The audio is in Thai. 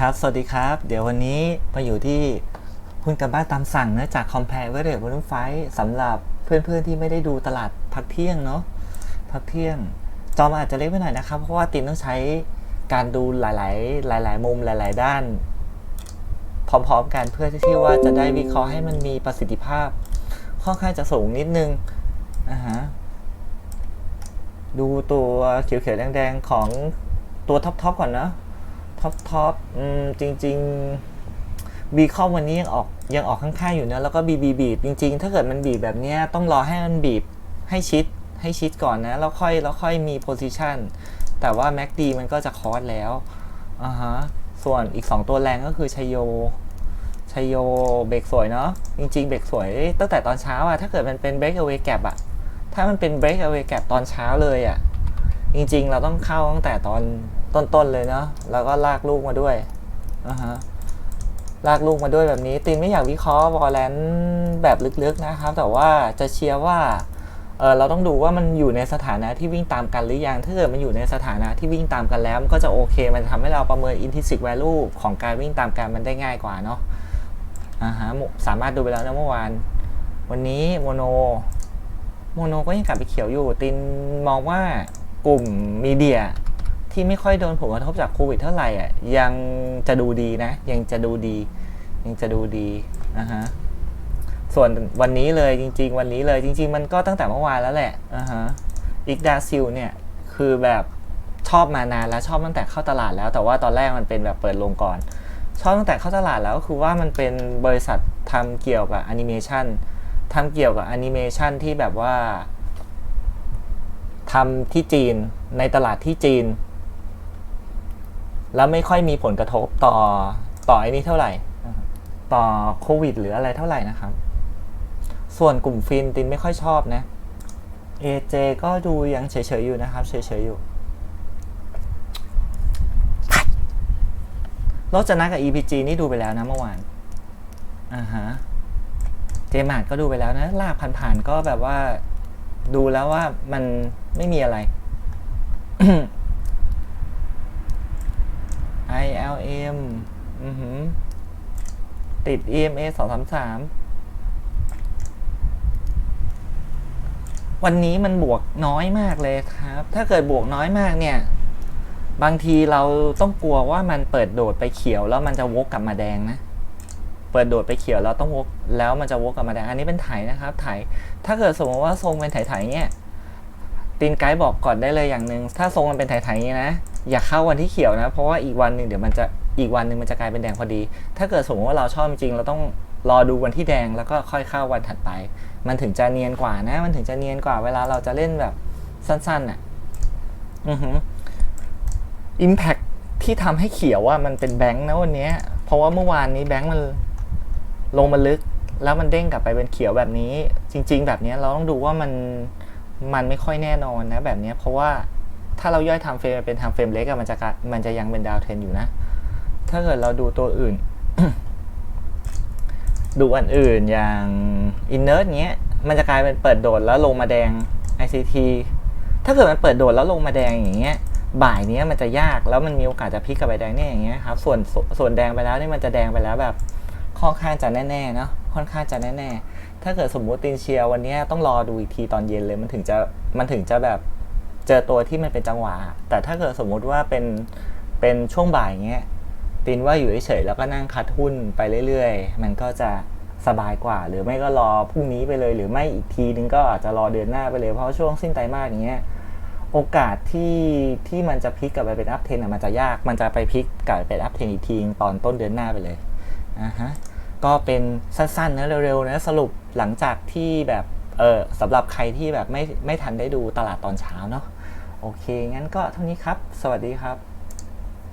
ครับ สวัสดีครับ เดี๋ยววันนี้มาอยู่ที่หุ้นกันบ้านตามสั่งนะจาก Compare v e r e Volume f i สำหรับเพื่อนๆที่ไม่ได้ดูตลาดพักเที่ยงเนาะพักเที่ยง จอมอาจจะเล็กไปหน่อยนะครับ เพราะว่าตินต้องใช้การดูหลาย ๆ หลาย ๆ มุมหลาย ๆ ด้าน พร้อมๆกันเพื่อที่ว่าจะได้วิเคราะห์ให้มันมีประสิทธิภาพ ค่อนข้างจะสูงนิดนึงอ่าฮะดูตัวเขียวๆแดงๆของตัวท็อปๆก่อนนะ ท็อปท็อปจริง ๆ บีคอมวันนี้ยังออกยังออกข้างๆอยู่นะแล้วก็บีบีบีบจริง ๆ ถ้าเกิดมันบีบแบบนี้ต้องรอให้มันบีบให้ชิดให้ชิดก่อนนะแล้วค่อยแล้วค่อยมีโพซิชันแต่ว่า MACD มันก็จะคอร์สแล้วอ่าฮะส่วนอีก 2 ตัวแรงก็คือชัยโยชัยโยเบรกสวยเนาะจริง ๆ เบรกสวยตั้งแต่ตอนเช้าอะถ้าเกิดมันเป็น break away gap อะถ้ามันเป็น break away gap ตอนเช้าเลยอะจริง ๆ เราต้องเข้าตั้งแต่ตอน ต้นๆเลยเนาะแล้วก็ลากลูกมาด้วยนะฮะลากลูกมาด้วยแบบนี้ตินไม่อยากวิเคราะห์วอลเลนแบบลึกๆนะครับ แต่ว่าจะเชียร์ว่าเออเราต้องดูว่ามันอยู่ในสถานะที่วิ่งตามกันหรือยัง ถ้าเกิดมันอยู่ในสถานะที่วิ่งตามกันแล้ว มันก็จะโอเค มันจะทำให้เราประเมิน intrinsic value ของการวิ่งตามกันมันได้ง่ายกว่าเนาะอ่าฮะสามารถดูไปแล้วนะเมื่อวาน วันนี้โมโน โมโนก็ยังกลับไปเขียวอยู่ ตินมองว่ากลุ่มมีเดีย ที่ไม่ค่อยโดนผลกระทบจากโควิดเท่าไหร่อะยังจะดูดีนะ ยังจะดูดี ยังจะดูดีนะฮะส่วนวันนี้เลยจริง ๆ วันนี้เลยจริง ๆ มันก็ตั้งแต่เมื่อวานแล้วแหละนะฮะอีกดาซิลเนี่ยคือแบบชอบมานานแล้วชอบตั้งแต่เข้าตลาดแล้ว แต่ว่าตอนแรกมันเป็นแบบเปิดลงก่อน ชอบตั้งแต่เข้าตลาดแล้วก็คือว่ามันเป็นบริษัททำเกี่ยวกับแอนิเมชันทำเกี่ยวกับแอนิเมชันที่แบบว่าทำที่จีนในตลาดที่จีน แล้วไม่ค่อยมีผลกระทบต่อต่อไอ้นี้เท่าไหร่ ต่อโควิด หรืออะไรเท่าไหร่นะครับ ส่วนกลุ่มฟินตินไม่ค่อยชอบนะ AJ ก็ดูยังเฉยๆอยู่นะครับเฉยๆอยู่รถจนะกับ EPG นี่ดูไปแล้วนะเมื่อวาน อ่าฮะ เจมาร์ก็ดูไปแล้วนะ ลากผ่านๆก็แบบว่า ดูแล้วว่ามันไม่มีอะไร ILM อือหือ ติด EMA 233วันนี้มันบวกน้อยมากเลยครับ ถ้าเกิดบวกน้อยมากเนี่ย บางทีเราต้องกลัวว่ามันเปิดโดดไปเขียวแล้วมันจะวกกลับมาแดงนะ เปิดโดดไปเขียวแล้วต้องวกแล้วมันจะวกกลับมาแดง อันนี้เป็นไถนะครับ ไถ ถ้าเกิดสมมติว่าทรงเป็นไถๆเนี่ย ตีนไกด์บอกก่อนได้เลยอย่างหนึ่งถ้าทรงมันเป็นไถๆอย่างนี้นะ อย่าเข้าวันที่เขียวนะ เพราะว่าอีกวันหนึ่งเดี๋ยวมันจะอีกวันหนึ่งมันจะกลายเป็นแดงพอดี ถ้าเกิดสมมติว่าเราชอบจริงเราต้องรอดูวันที่แดงแล้วก็ค่อยเข้าวันถัดไป มันถึงจะเนียนกว่านะ มันถึงจะเนียนกว่าเวลาเราจะเล่นแบบสั้นๆอะอือหือ Impact ที่ทำให้เขียวว่ามันเป็นแบงค์นะวันนี้ เพราะว่าเมื่อวานนี้แบงค์มันลงมาลึก แล้วมันเด้งกลับไปเป็นเขียวแบบนี้ จริง ๆ แบบนี้เราต้องดูว่ามัน มันไม่ค่อยแน่นอนนะแบบนี้เพราะว่าถ้าเราย่อยทม์เฟรมเป็นทม์เฟรมเล็กอะมันจะมันจะยังเป็นดาวเทนอยู่นะ ถ้าเกิดเราดูตัวอื่น ดูอันอื่นอย่างอินเนอร์เงี้ย มันจะกลายเป็นเปิดโดดแล้วลงมาแดง ICT ถ้าเกิดมันเปิดโดดแล้วลงมาแดงอย่างเงี้ย บ่ายเนี้ยมันจะยากแล้วมันมีโอกาสจะพลิกกลับไปแดงเนี่ยอย่างเงี้ยครับส่วนสส่วนแดงไปแล้วนี่มันจะแดงไปแล้วแบบ ค่อนข้างจะแน่ๆเนาะค่อนข้างจะแน่ๆ ถ้าเกิดสมมุติตินเชียร์วันนี้ต้องรอดูอีกทีตอนเย็นเลยมันถึงจะมันถึงจะแบบเจอตัวที่มันเป็นจังหวะ แต่ถ้าเกิดสมมุติว่าเป็นเป็นช่วงบ่ายเงี้ยตินว่าอยู่เฉยๆแล้วก็นั่งคัดหุ้นไปเรื่อยๆ มันก็จะสบายกว่า หรือไม่ก็รอพรุ่งนี้ไปเลย หรือไม่อีกทีนึงก็อาจจะรอเดือนหน้าไปเลย เพราะช่วงสิ้นไตรมาสอย่างเงี้ยโอกาสที่ที่มันจะพลิกกลับไปเป็นอัพเทนมันจะยาก มันจะไปพลิกกลับไปเป็นอัพเทนอีกทีตอนต้นเดือนหน้าไปเลยอ่าฮะก็เป็นสั้นๆนะเร็วๆนะสรุป หลังจากที่แบบเออสำหรับใครที่แบบไม่ไม่ทันได้ดูตลาดตอนเช้าเนาะโอเค งั้นก็เท่านี้ครับ สวัสดีครับ